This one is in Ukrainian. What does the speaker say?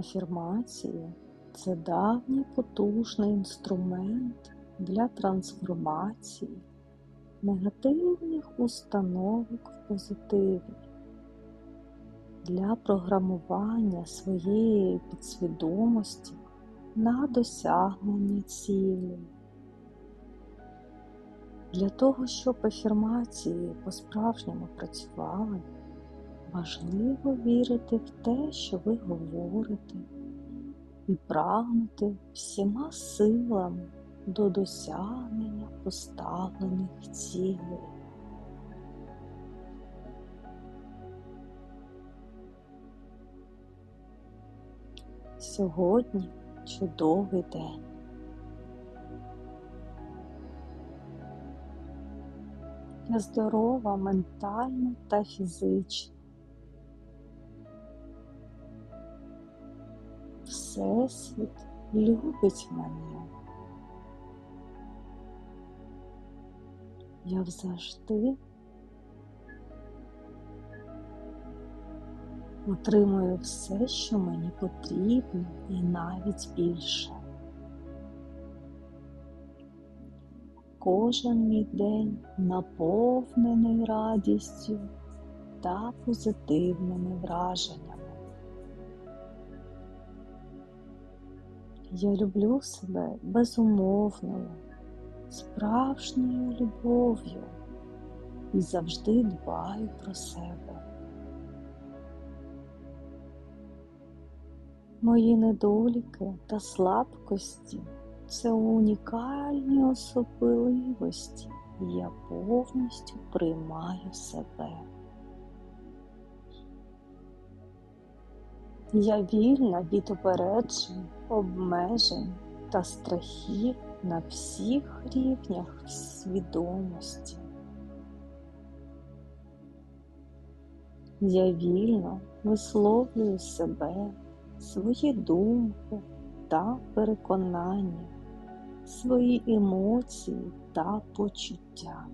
Афірмації це давній потужний інструмент для трансформації негативних установок в позитиві, для програмування своєї підсвідомості на досягнення цілей. Для того, щоб афірмації по-справжньому працювали, важливо вірити в те, що ви говорите, і прагнути всіма силами до досягнення поставлених цілей. Сьогодні чудовий день. Я здорова ментально та фізично. Всесвіт любить мене. Я завжди отримую все, що мені потрібно, і навіть більше. Кожен мій день наповнений радістю та позитивними враженнями. Я люблю себе безумовною, справжньою любов'ю і завжди дбаю про себе. Мої недоліки та слабкості це унікальні особливості, і я повністю приймаю себе. Я вільна від упереджень, обмежень та страхів на всіх рівнях свідомості. Я вільно висловлюю себе, свої думки та переконання, свої емоції та почуття.